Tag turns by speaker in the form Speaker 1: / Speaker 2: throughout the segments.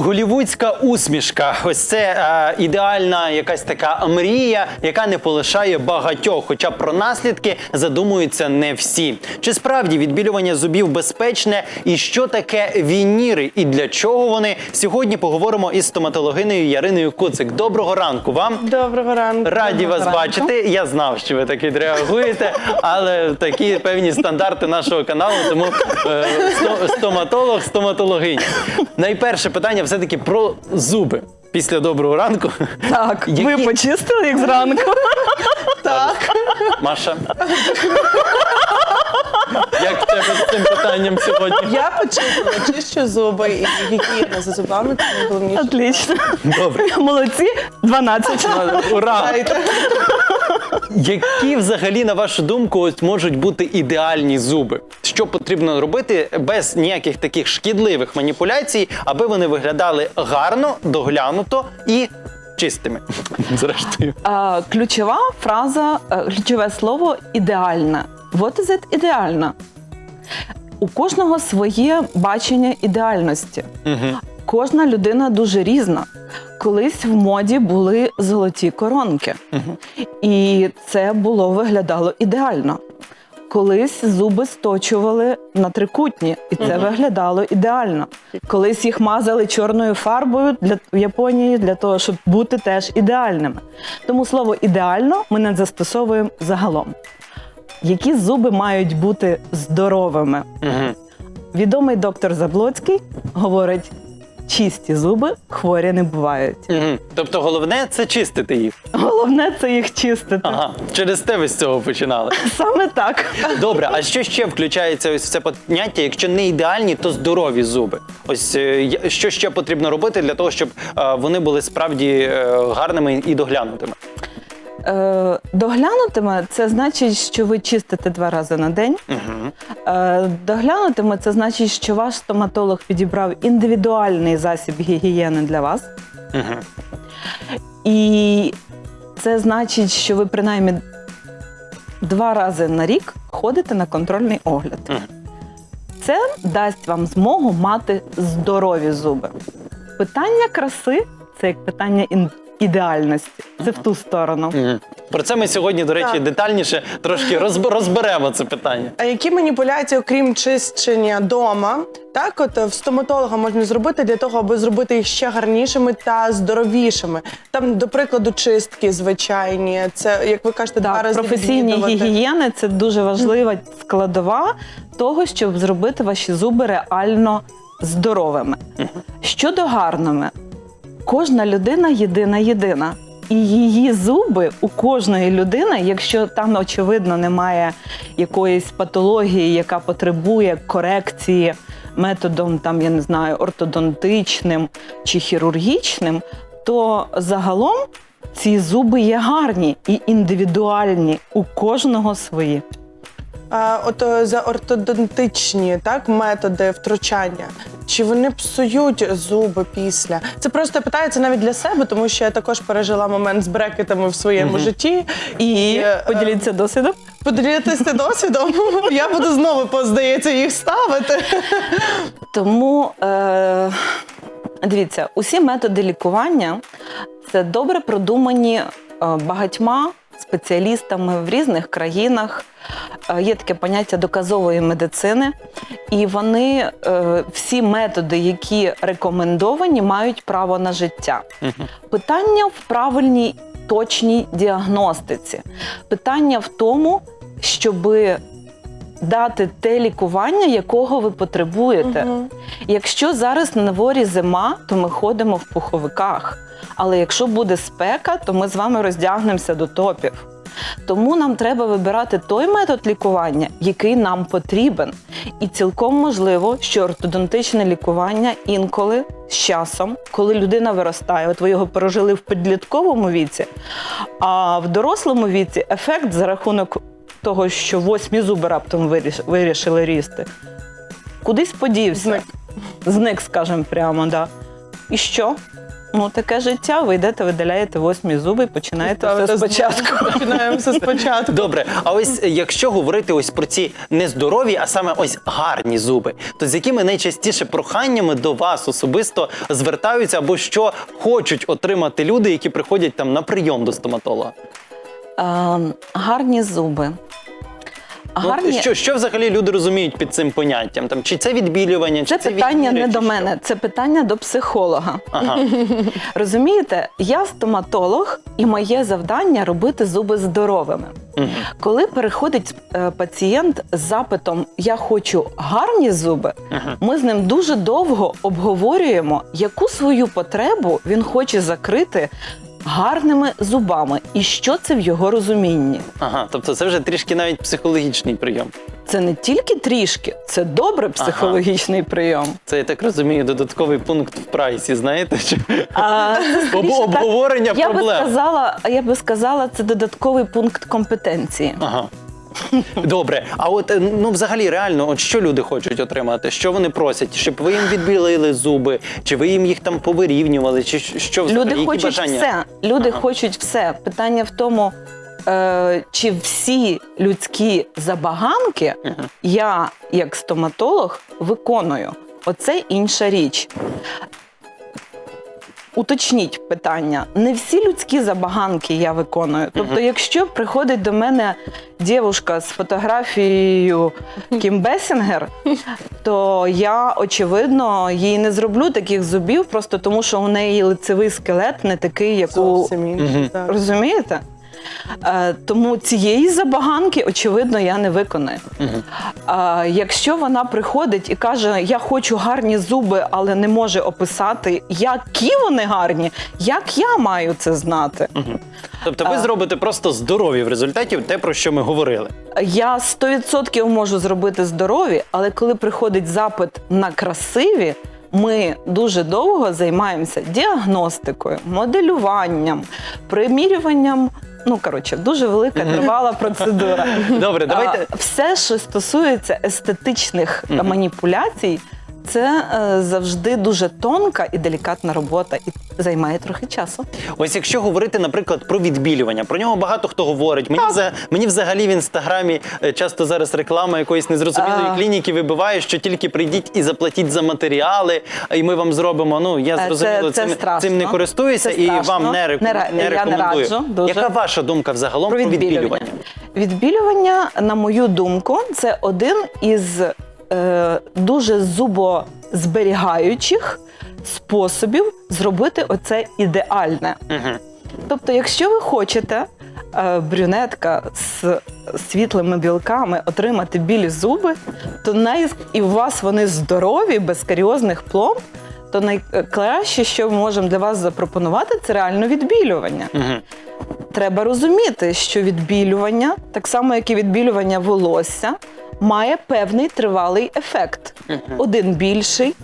Speaker 1: Голівудська усмішка. Ось це е, ідеальна якась така мрія, яка не полишає багатьох. Хоча про наслідки задумуються не всі. Чи справді відбілювання зубів безпечне? І що таке вініри? І для чого вони? Сьогодні поговоримо із стоматологинею Яриною Куцик. Доброго ранку вам.
Speaker 2: Доброго ранку.
Speaker 1: Раді вас
Speaker 2: ранку.
Speaker 1: бачити. Я знав, що ви так відреагуєте, але такі певні стандарти нашого каналу. Тому е, стоматолог, стоматологиня. Найперше питання все-таки про зуби. Після доброго ранку.
Speaker 3: Так,
Speaker 1: Які-
Speaker 3: ви почистили їх зранку.
Speaker 2: Так.
Speaker 1: Маша. Як з цим питанням сьогодні?
Speaker 2: Я почистила, чищу зуби і гігієна за зубами це найголовніше.
Speaker 3: Отлично.
Speaker 1: Добре.
Speaker 3: Молодці, 12.
Speaker 1: Ура!
Speaker 2: Знаєте.
Speaker 1: Які взагалі, на вашу думку, ось можуть бути ідеальні зуби? Що потрібно робити без ніяких таких шкідливих маніпуляцій, аби вони виглядали гарно, доглянуто і чистими? Зрештою.
Speaker 3: А, ключова фраза, е, ключове слово ідеальна. What is it ідеальна? У кожного своє бачення ідеальності. Кожна людина дуже різна. Колись в моді були золоті коронки, і це було виглядало ідеально. Колись зуби сточували на трикутні, і це виглядало ідеально. Колись їх мазали чорною фарбою для в Японії для того, щоб бути теж ідеальними. Тому слово ідеально ми не застосовуємо загалом. Які зуби мають бути здоровими?
Speaker 1: Мгм.
Speaker 3: Відомий доктор Заблоцький говорить: чисті зуби хворі не бувають.
Speaker 1: Мгм. Тобто головне це чистити їх.
Speaker 3: Головне це їх чистити.
Speaker 1: Ага, через те ви з цього починали.
Speaker 3: Саме так.
Speaker 1: Добре, а що ще включається ось в це поняття? Якщо не ідеальні, то здорові зуби. Ось е, що ще потрібно робити для того, щоб е, вони були справді е, гарними і доглянутими?
Speaker 3: Е, доглянутиме це значить, що ви чистите два рази на день.
Speaker 1: Угу.
Speaker 3: Е, доглянутиме це значить, що ваш стоматолог підібрав індивідуальний засіб гігієни для вас.
Speaker 1: Угу.
Speaker 3: І це значить, що ви принаймні два рази на рік ходите на контрольний огляд. Це дасть вам змогу мати здорові зуби. Питання краси це як питання ідеальності. Це в ту сторону.
Speaker 1: Про це ми сьогодні, до речі,
Speaker 2: Так.
Speaker 1: детальніше трошки розб- розберемо це питання.
Speaker 2: А які маніпуляції, окрім чищення дома, так от в стоматолога можна зробити для того, аби зробити їх ще гарнішими та здоровішими? Там, до прикладу, чистки звичайні. Це як ви кажете, два
Speaker 3: Так,
Speaker 2: рази
Speaker 3: професійні
Speaker 2: відвідувати.
Speaker 3: гігієни це дуже важлива складова того, щоб зробити ваші зуби реально здоровими. Щодо гарними, кожна людина єдина єдина. І її зуби у кожної людини, якщо там очевидно немає якоїсь патології, яка потребує корекції методом, там я не знаю, ортодонтичним чи хірургічним, то загалом ці зуби є гарні і індивідуальні, у кожного свої.
Speaker 2: От е, за ортодонтичні так методи втручання. Чи вони псують зуби після? Це просто питається навіть для себе, тому що я також пережила момент з брекетами в своєму житті.
Speaker 3: І
Speaker 2: е,
Speaker 3: поділіться досвідом.
Speaker 2: Поділитися досвідом. Я буду знову, поздається, їх ставити.
Speaker 3: Тому е, дивіться, усі методи лікування це добре продумані е, багатьма спеціалістами в різних країнах. Е, Є таке поняття доказової медицини, і вони е, всі методи, які рекомендовані, мають право на життя. Питання в правильній точній діагностиці. Питання в тому, щоби дати те лікування, якого ви потребуєте.
Speaker 2: Мгм.
Speaker 3: Якщо зараз на дворі зима, то ми ходимо в пуховиках. Але якщо буде спека, то ми з вами роздягнемося до топів. Тому нам треба вибирати той метод лікування, який нам потрібен. І цілком можливо, що ортодонтичне лікування інколи з часом, коли людина виростає, от ви його пережили в підлітковому віці, а в дорослому віці ефект за рахунок того, що восьмі зуби раптом виріш- вирішили рісти, кудись подівся.
Speaker 2: Зник.
Speaker 3: Зник, скажімо прямо, да. І що? Ну, таке життя, ви йдете, видаляєте восьмі зуби і починаєте все спочатку.
Speaker 2: Починаємо все спочатку.
Speaker 1: Добре, а ось е, якщо говорити ось про ці нездорові, а саме ось гарні зуби, то з якими найчастіше проханнями до вас особисто звертаються або що хочуть отримати люди, які приходять там на прийом до стоматолога?
Speaker 3: А, гарні зуби.
Speaker 1: Ну,
Speaker 3: Гарні...
Speaker 1: що, що взагалі люди розуміють під цим поняттям? Там чи це відбілювання,
Speaker 3: Це
Speaker 1: чи це
Speaker 3: питання не до
Speaker 1: що?
Speaker 3: мене, це питання до психолога.
Speaker 1: Ага.
Speaker 3: Розумієте, я стоматолог, і моє завдання робити зуби здоровими. Коли переходить е, пацієнт з запитом Я хочу гарні зуби,
Speaker 1: Мгм.
Speaker 3: ми з ним дуже довго обговорюємо, яку свою потребу він хоче закрити гарними зубами, і що це в його розумінні.
Speaker 1: Ага, тобто це вже трішки навіть психологічний прийом.
Speaker 3: Це не тільки трішки, це добре психологічний прийом.
Speaker 1: Це я так розумію, додатковий пункт в прайсі. Знаєте, чи
Speaker 3: А,
Speaker 1: Об-
Speaker 3: обговорення так-
Speaker 1: проблем.
Speaker 3: я би сказала, я би сказала, це додатковий пункт компетенції.
Speaker 1: Ага. Добре, а от е, ну взагалі реально, от що люди хочуть отримати? Що вони просять? Щоб ви їм відбілили зуби, чи ви їм їх там повирівнювали, чи що взагалі?
Speaker 3: Люди
Speaker 1: які
Speaker 3: хочуть
Speaker 1: бажання?
Speaker 3: все. Люди
Speaker 1: Ага.
Speaker 3: хочуть все. Питання в тому, е, чи всі людські забаганки
Speaker 1: Мгм.
Speaker 3: я, як стоматолог, виконую. Оце інша річ. Уточніть питання. Не всі людські забаганки я виконую. Тобто, якщо приходить до мене дівушка з фотографією Кім Бесінгер, то я очевидно їй не зроблю таких зубів, просто тому що у неї лицевий скелет не такий, як у
Speaker 2: Зовсім інше. Так.
Speaker 3: Розумієте? Е, тому цієї забаганки, очевидно, я не виконаю.
Speaker 1: Мгм.
Speaker 3: Якщо вона приходить і каже, я хочу гарні зуби, але не може описати, які вони гарні, як я маю це знати?
Speaker 1: Тобто ви зробите просто здорові в результаті те, про що ми говорили.
Speaker 3: Я 100% можу зробити здорові, але коли приходить запит на красиві, ми дуже довго займаємося діагностикою, моделюванням, примірюванням. Ну, коротше, дуже велика тривала процедура.
Speaker 1: Добре, давайте.
Speaker 3: А, все, що стосується естетичних маніпуляцій, це е, завжди дуже тонка і делікатна робота, і займає трохи часу.
Speaker 1: Ось якщо говорити, наприклад, про відбілювання, про нього багато хто говорить. Мені, вза- мені взагалі в інстаграмі е, часто зараз реклама якоїсь незрозумілої
Speaker 3: А.
Speaker 1: клініки вибиває, що тільки прийдіть і заплатіть за матеріали, і ми вам зробимо. Ну я
Speaker 3: Е,
Speaker 1: зрозуміло,
Speaker 3: це- це
Speaker 1: цим,
Speaker 3: страшно.
Speaker 1: цим не користуюся
Speaker 3: Це
Speaker 1: і
Speaker 3: страшно.
Speaker 1: вам не, реком...
Speaker 3: Не ра-
Speaker 1: не
Speaker 3: я не
Speaker 1: рекомендую.
Speaker 3: раджу дуже.
Speaker 1: Яка ваша думка взагалом про, відбілювання?
Speaker 3: відбілювання. На мою думку, це один із дуже зубозберігаючих способів зробити оце ідеальне.
Speaker 1: Мгм.
Speaker 3: Тобто, якщо ви хочете е, брюнетка з світлими білками отримати білі зуби, то най... і у вас вони здорові, без каріозних пломб, то найкраще, що ми можемо для вас запропонувати, це реально відбілювання.
Speaker 1: Мгм.
Speaker 3: Треба розуміти, що відбілювання, так само як і відбілювання волосся, має певний тривалий ефект. Один більший,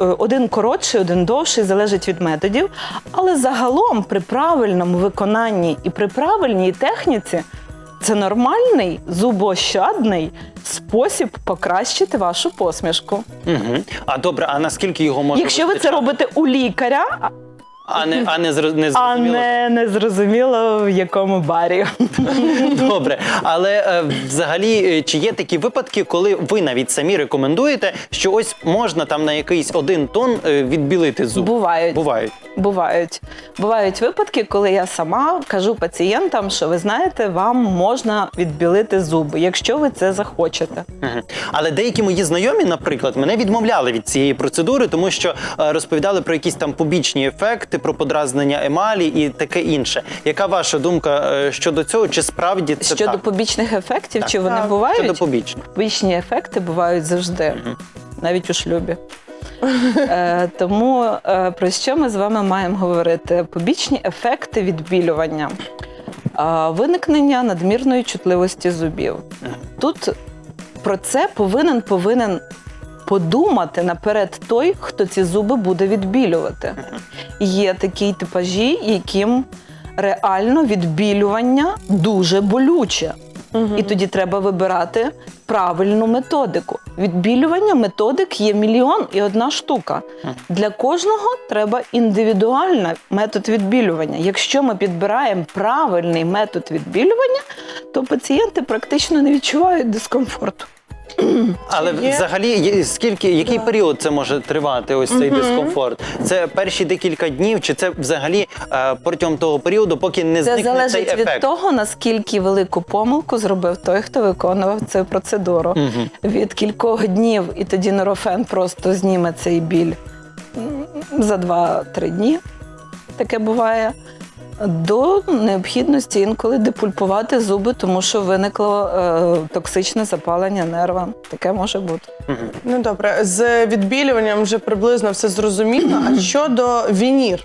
Speaker 3: е, один коротший, один довший, залежить від методів. Але загалом при правильному виконанні і при правильній техніці це нормальний зубоощадний спосіб покращити вашу посмішку.
Speaker 1: Мгм. А добре, а наскільки його можна
Speaker 3: Якщо ви це робите у лікаря, а-
Speaker 1: не а не, зро... не
Speaker 3: а не, не зрозуміло в якому барі.
Speaker 1: Добре, але е, взагалі, е, чи є такі випадки, коли ви навіть самі рекомендуєте, що ось можна там на якийсь один тон е, відбілити зуб?
Speaker 3: Бувають.
Speaker 1: Бувають.
Speaker 3: Бувають. Бувають випадки, коли я сама кажу пацієнтам, що ви знаєте, вам можна відбілити зуби, якщо ви це захочете.
Speaker 1: Мгм. Але деякі мої знайомі, наприклад, мене відмовляли від цієї процедури, тому що е, розповідали про якісь там побічні ефекти, про подразнення емалі і таке інше. Яка ваша думка е, щодо цього? Чи справді це
Speaker 3: Щодо
Speaker 1: так?
Speaker 3: побічних ефектів,
Speaker 1: Так.
Speaker 3: чи вони
Speaker 2: Так.
Speaker 3: бувають?
Speaker 1: Щодо побічних.
Speaker 3: Побічні ефекти бувають завжди, навіть у шлюбі. Е, тому е, про що ми з вами маємо говорити? Побічні ефекти відбілювання, е, виникнення надмірної чутливості зубів. Тут про це повинен повинен подумати наперед той, хто ці зуби буде відбілювати. Є такі типажі, яким реально відбілювання дуже болюче. І тоді треба вибирати правильну методику. Відбілювання методик є мільйон і одна штука. Для кожного треба індивідуальний метод відбілювання. Якщо ми підбираємо правильний метод відбілювання, то пацієнти практично не відчувають дискомфорту.
Speaker 1: Але
Speaker 2: є?
Speaker 1: взагалі, є- скільки який період це може тривати? Ось цей дискомфорт? Це перші декілька днів, чи це взагалі е, протягом того періоду, поки не
Speaker 3: Це
Speaker 1: зникне цей
Speaker 3: залежить від того, наскільки велику помилку зробив той, хто виконував цю процедуру. Від кількох днів, і тоді норофен просто зніме цей біль м, за 2-3 дні. Таке буває. До необхідності інколи депульпувати зуби, тому що виникло е, токсичне запалення нерва. Таке може бути.
Speaker 2: Ну добре, з відбілюванням вже приблизно все зрозуміло. А щодо вінір?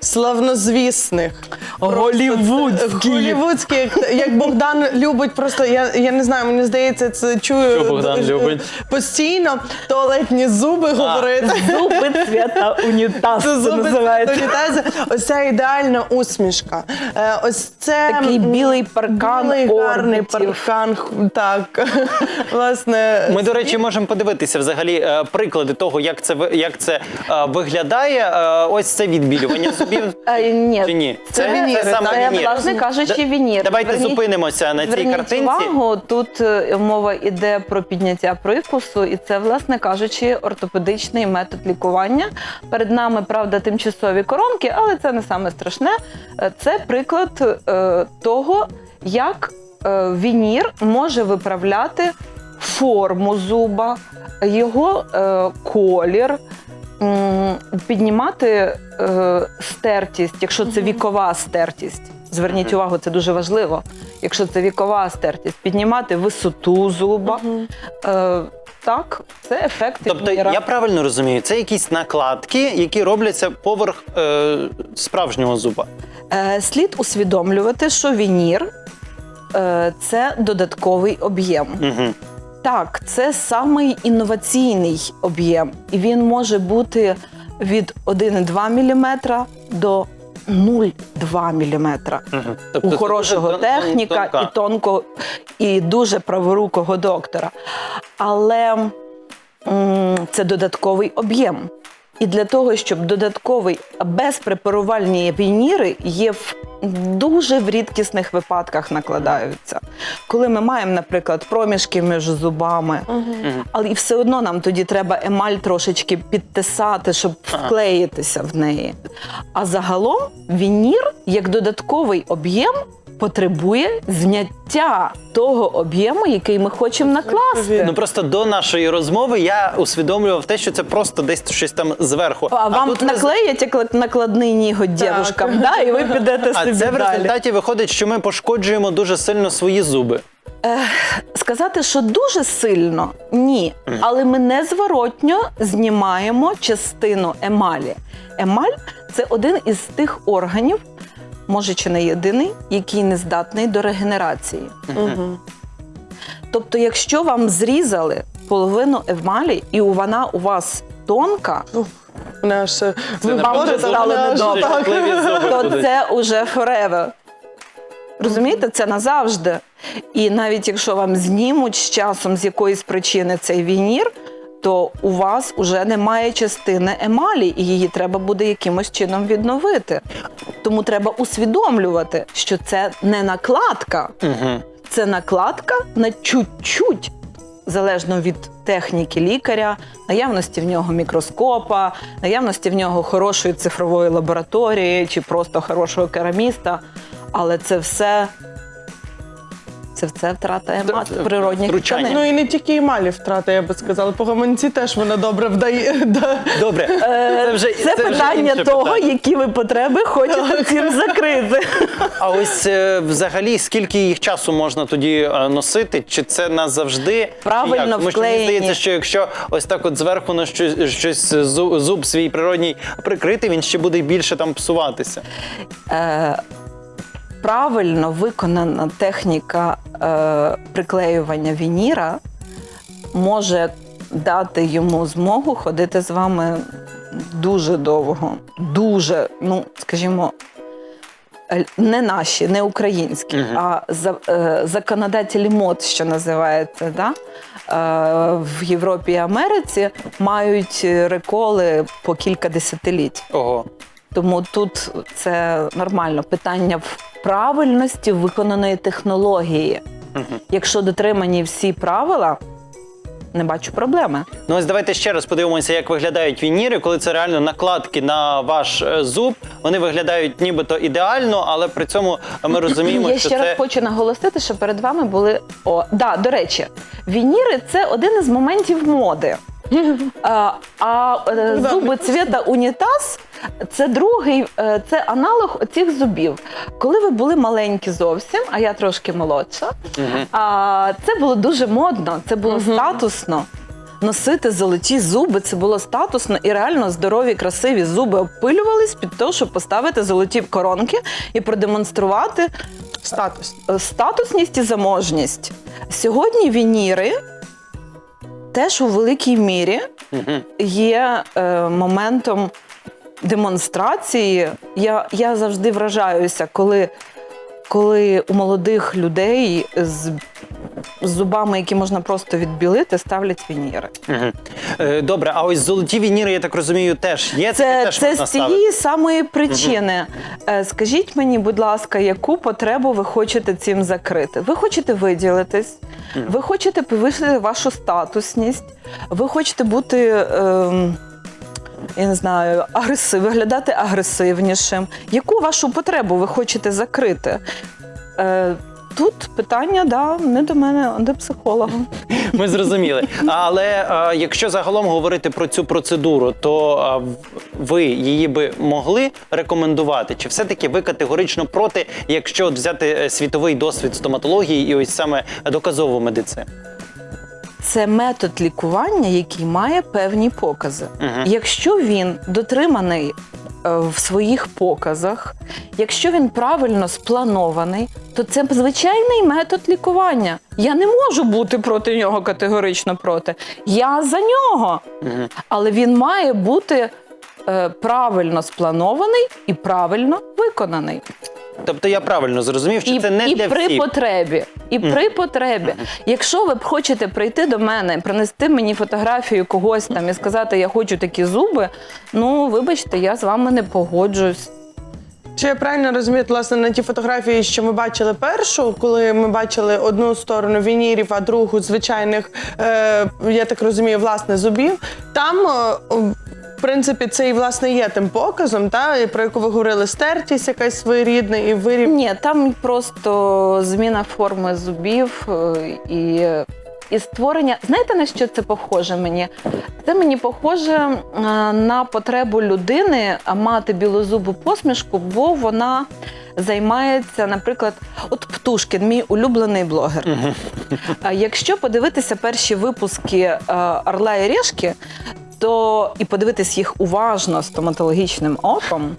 Speaker 2: Славнозвісних,
Speaker 3: Голівудських.
Speaker 2: голівудських, як, Богдан любить, просто я, я не знаю, мені здається, це чую
Speaker 1: Що Богдан любить?
Speaker 2: постійно туалетні зуби говорити.
Speaker 3: Зуби цвіта унітаз. Це
Speaker 2: зуби
Speaker 3: називається.
Speaker 2: унітази. Ось ця ідеальна усмішка. Е, Ось це
Speaker 3: Такий
Speaker 2: м,
Speaker 3: білий паркан
Speaker 2: білий гарний
Speaker 3: орбітів.
Speaker 2: паркан. Так, власне,
Speaker 1: Ми, до речі, можемо подивитися взагалі е, приклади того, як це ви- як це е, виглядає. Е, ось це відбілювання зубів.
Speaker 3: Е, ні,
Speaker 1: Чи ні?
Speaker 2: Це вініри,
Speaker 1: саме?
Speaker 3: Це,
Speaker 1: вінір.
Speaker 3: власне кажучи, вінір.
Speaker 1: Давайте
Speaker 3: Зверніть-
Speaker 1: зупинимося на цій
Speaker 3: Зверніть
Speaker 1: картинці.
Speaker 3: увагу, тут е, мова йде про підняття прикусу, і це, власне кажучи, ортопедичний метод лікування. Перед нами, правда, тимчасові коронки, але це не саме страшне. Е, Це приклад е, того, як е, вінір може виправляти форму зуба, його е, колір. Піднімати е, стертість, якщо це вікова стертість. Зверніть увагу, це дуже важливо. Якщо це вікова стертість, піднімати висоту зуба. Е, так, це ефект
Speaker 1: Тобто,
Speaker 3: вініра.
Speaker 1: я правильно розумію, це якісь накладки, які робляться поверх е, справжнього зуба.
Speaker 3: Е, слід усвідомлювати, що вінір е, це додатковий об'єм.
Speaker 1: Угу.
Speaker 3: Так, це самий інноваційний об'єм, і він може бути від 1,2 мм до 0,2 мм.
Speaker 1: Угу.
Speaker 3: у хорошого техніка і тонко, і дуже праворукого доктора. Але м, це додатковий об'єм. І для того, щоб додатковий безпрепарувальні вініри є в дуже в рідкісних випадках накладаються. Коли ми маємо, наприклад, проміжки між зубами, але і все одно нам тоді треба емаль трошечки підтисати, щоб вклеїтися в неї. А загалом вінір як додатковий об'єм потребує зняття того об'єму, який ми хочемо накласти.
Speaker 1: Ну просто до нашої розмови я усвідомлював те, що це просто десь щось там зверху.
Speaker 3: А вам
Speaker 1: тут
Speaker 3: наклеять як накладний ніготь
Speaker 2: Так.
Speaker 3: дівушкам, да, і ви підете
Speaker 1: А
Speaker 3: собі
Speaker 1: це в
Speaker 3: далі.
Speaker 1: результаті виходить, що ми пошкоджуємо дуже сильно свої зуби.
Speaker 3: Сказати, що дуже сильно ні, але ми незворотньо знімаємо частину емалі. Емаль це один із тих органів, може чи не єдиний, який не здатний до регенерації.
Speaker 2: Мгм.
Speaker 3: Тобто, якщо вам зрізали половину емалі, і вона у вас тонка,
Speaker 2: Мене аж е,
Speaker 1: Це
Speaker 2: ви
Speaker 3: вам
Speaker 2: говорите,
Speaker 3: вже стало
Speaker 2: мене аж
Speaker 3: недобре.
Speaker 2: так.
Speaker 3: То це уже forever. Розумієте, це назавжди. І навіть якщо вам знімуть з часом з якоїсь причини цей вінір, то у вас вже немає частини емалі, і її треба буде якимось чином відновити. Тому треба усвідомлювати, що це не накладка,
Speaker 1: Мгм.
Speaker 3: це накладка на чуть-чуть. Залежно від техніки лікаря, наявності в нього мікроскопа, наявності в нього хорошої цифрової лабораторії чи просто хорошого кераміста. Але це все, це все втрата ема-
Speaker 1: Це-
Speaker 3: природних
Speaker 1: втручання.
Speaker 3: тканин.
Speaker 2: Ну і не тільки емалі втрата, я би сказала. По гаманці теж вона добре вдає. Да.
Speaker 1: Добре,
Speaker 3: Е,
Speaker 1: це вже
Speaker 3: Це
Speaker 1: вже
Speaker 3: питання
Speaker 1: інше
Speaker 3: того,
Speaker 1: питання.
Speaker 3: які ви потреби хочете цим закрити.
Speaker 1: А ось е, взагалі скільки їх часу можна тоді е, носити? Чи це назавжди?
Speaker 3: Правильно
Speaker 1: як? Тому що мені
Speaker 3: вклеєні.
Speaker 1: здається, що якщо ось так от зверху на щось, щось зуб, зуб свій природній прикрити, він ще буде більше там псуватися.
Speaker 3: Е, правильно виконана техніка е, приклеювання вініра може дати йому змогу ходити з вами дуже довго. Дуже, ну, скажімо, е, не наші, не українські,
Speaker 1: Мгм.
Speaker 3: а за, е, законодателі мод, що називається, да? е, в Європі і Америці мають е, реколи по кілька десятиліть.
Speaker 1: Ого.
Speaker 3: Тому тут це нормально. Питання в правильності виконаної технології.
Speaker 1: Мгм.
Speaker 3: Якщо дотримані всі правила, не бачу проблеми.
Speaker 1: Ну ось давайте ще раз подивимося, як виглядають вініри, коли це реально накладки на ваш е, зуб. Вони виглядають нібито ідеально, але при цьому ми розуміємо,
Speaker 3: Я
Speaker 1: що
Speaker 3: ще раз хочу наголосити, що перед вами були. О, да, до речі, вініри це один із моментів моди. А, а е, зуби цвіта унітаз це другий, е, це аналог оцих зубів. Коли ви були маленькі зовсім, а я трошки молодша, а, це було дуже модно, це було статусно. Носити золоті зуби це було статусно і реально здорові, красиві зуби обпилювались під те, щоб поставити золоті коронки і продемонструвати
Speaker 2: Статус.
Speaker 3: статусність і заможність. Сьогодні вініри теж у великій мірі є е, моментом демонстрації. Я, я завжди вражаюся, коли, коли у молодих людей з, з зубами, які можна просто відбілити, ставлять вініри.
Speaker 1: Е, Добре, а ось золоті вініри, я так розумію, теж є.
Speaker 3: Це,
Speaker 1: теж
Speaker 3: це
Speaker 1: можна
Speaker 3: з
Speaker 1: ставити?
Speaker 3: цієї самої причини. Е, Скажіть мені, будь ласка, яку потребу ви хочете цим закрити? Ви хочете виділитись, ви хочете повищити вашу статусність, ви хочете бути. ем, я не знаю, агресив, виглядати агресивнішим. Яку вашу потребу ви хочете закрити? Е, тут питання да, не до мене, а до психолога.
Speaker 1: Ми зрозуміли. Але е, якщо загалом говорити про цю процедуру, то е, в- ви її би могли рекомендувати? Чи все-таки ви категорично проти, якщо от взяти е, світовий досвід стоматології і ось саме доказову медицину?
Speaker 3: Це метод лікування, який має певні покази.
Speaker 1: Мгм.
Speaker 3: Якщо він дотриманий е, в своїх показах, якщо він правильно спланований, то це звичайний метод лікування. Я не можу бути проти нього категорично проти. Я за нього. Але він має бути е, правильно спланований і правильно виконаний.
Speaker 1: Тобто я правильно зрозумів, що
Speaker 3: І,
Speaker 1: це не
Speaker 3: і
Speaker 1: для
Speaker 3: при
Speaker 1: всіх.
Speaker 3: потребі. І при потребі. Якщо ви б хочете прийти до мене, принести мені фотографію когось там і сказати, я хочу такі зуби, ну вибачте, я з вами не погоджуюсь.
Speaker 2: Чи я правильно розумію, власне, на ті фотографії, що ми бачили першу, коли ми бачили одну сторону вінірів, а другу звичайних, е, я так розумію, власне, зубів, там. е, в принципі, це і власне є тим показом, та про яку ви говорили, стертість якась своєрідна і вирів.
Speaker 3: Ні, там просто зміна форми зубів е, і, і створення. Знаєте на що це похоже мені? Це мені похоже е, на потребу людини мати білозубу посмішку, бо вона займається, наприклад, от Птушкін, мій улюблений блогер. Якщо подивитися перші випуски е, Орла і Решки, то і подивитись їх уважно стоматологічним оком,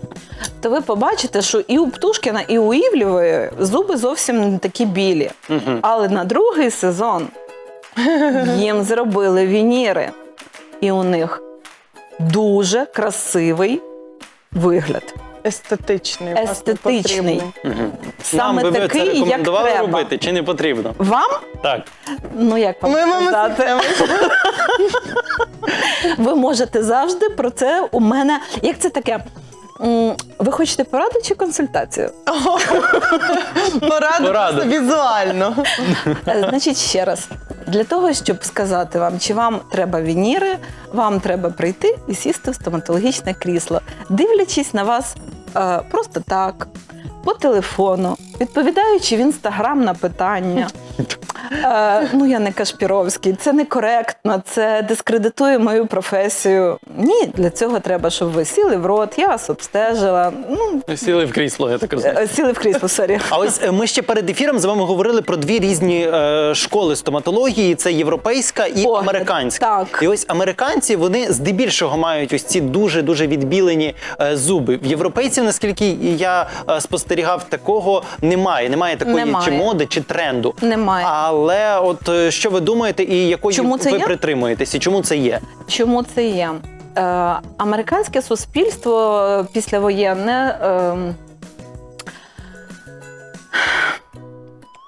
Speaker 3: то ви побачите, що і у Птушкіна, і у Івлєвої зуби зовсім не такі білі. Але на другий сезон їм зробили вініри, і у них дуже красивий вигляд.
Speaker 2: Естетичний,
Speaker 3: Естетичний.
Speaker 1: Мгм.
Speaker 3: Саме
Speaker 1: Нам би ви
Speaker 3: такий,
Speaker 1: це
Speaker 3: як
Speaker 1: рекомендували
Speaker 3: треба.
Speaker 1: робити, чи не потрібно?
Speaker 3: Вам?
Speaker 1: Так.
Speaker 3: Ну як вам
Speaker 2: Ми маємо
Speaker 3: сказати? Ви можете завжди про це у мене. Як це таке? М, Ви хочете пораду чи консультацію?
Speaker 2: Пораду
Speaker 1: Пораду.
Speaker 2: просто візуально.
Speaker 3: Е, Значить, ще раз. Для того, щоб сказати вам, чи вам треба вініри, вам треба прийти і сісти в стоматологічне крісло, дивлячись на вас е, просто так, по телефону, відповідаючи в інстаграм на питання. Е, ну, я не Кашпіровський, це некоректно, це дискредитує мою професію. Ні, для цього треба, щоб ви сіли в рот, я вас обстежила. Ну,
Speaker 1: Сіли в крісло, я так розумію.
Speaker 3: е, сіли в крісло, сорі.
Speaker 1: А ось е, ми ще перед ефіром з вами говорили про дві різні е, школи стоматології: це європейська і
Speaker 3: О,
Speaker 1: американська.
Speaker 3: так.
Speaker 1: І ось американці вони здебільшого мають ось ці дуже дуже відбілені е, зуби. В європейців, наскільки я е, спостерігав, такого немає. Немає такої
Speaker 3: немає.
Speaker 1: чи моди, чи тренду.
Speaker 3: Немає.
Speaker 1: Але от е, що ви думаєте, і якої
Speaker 3: чому це
Speaker 1: ви
Speaker 3: є?
Speaker 1: притримуєтесь, і чому це є?
Speaker 3: Чому це є? Е, Американське суспільство е, післявоєнне. Е,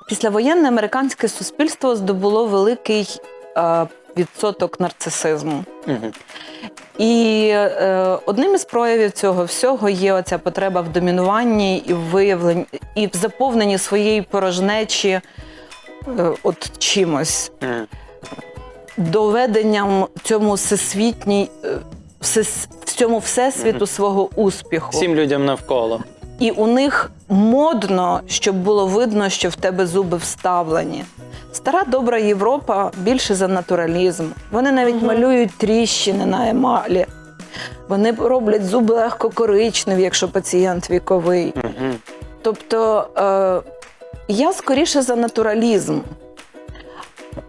Speaker 3: Післявоєнне американське суспільство здобуло великий відсоток нарцисизму. І е, одним із проявів цього всього є оця потреба в домінуванні і в виявленні, і в заповненні своєї порожнечі е, от чимось, доведенням цьому всесвітній, е, всес, цьому всесвіту свого успіху.
Speaker 1: Всім людям навколо.
Speaker 3: І у них модно, щоб було видно, що в тебе зуби вставлені. Стара добра Європа більше за натуралізм. Вони навіть малюють тріщини на емалі. Вони роблять зуби легко коричневі, якщо пацієнт віковий.
Speaker 1: Мгм.
Speaker 3: Тобто е, я скоріше за натуралізм.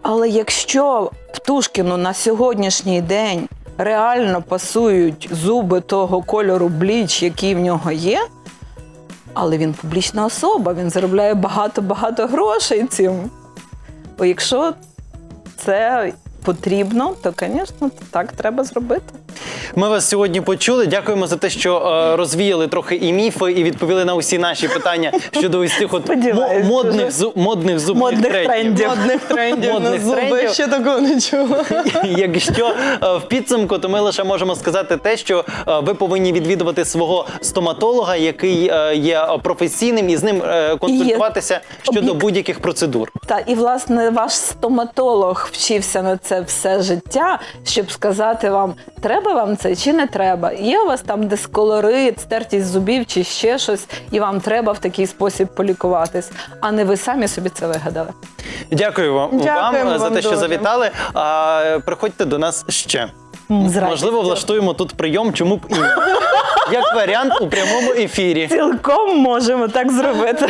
Speaker 3: Але якщо Птушкіну на сьогоднішній день реально пасують зуби того кольору бліч, який в нього є, але він публічна особа, він заробляє багато-багато грошей цим. Бо якщо це потрібно, то, звісно, так треба зробити.
Speaker 1: Ми вас сьогодні почули. Дякуємо за те, що е, розвіяли трохи і міфи, і відповіли на усі наші питання щодо ось цих от
Speaker 3: Сподіваюсь,
Speaker 1: мо- модних зу- модних зубних
Speaker 3: Модних трендів.
Speaker 2: Модних трендів на зуби.
Speaker 1: трендів.
Speaker 2: Ще такого не чула.
Speaker 1: Якщо е, в підсумку, то ми лише можемо сказати те, що е, ви повинні відвідувати свого стоматолога, який е, є професійним, і з ним е, консультуватися щодо
Speaker 3: об'єк-
Speaker 1: будь-яких процедур.
Speaker 3: Та і власне ваш стоматолог вчився на це все життя, щоб сказати вам, треба вам це чи не треба. Є у вас там дисколорит, стертість зубів чи ще щось, і вам треба в такий спосіб полікуватись, а не ви самі собі це вигадали.
Speaker 1: Дякую вам,
Speaker 2: Дякуємо
Speaker 1: вам за те, що
Speaker 2: дуже.
Speaker 1: завітали. А, приходьте до нас ще.
Speaker 3: З.
Speaker 1: Можливо, влаштуємо тут прийом, чому б і. Як варіант у прямому ефірі.
Speaker 3: цілком можемо так зробити.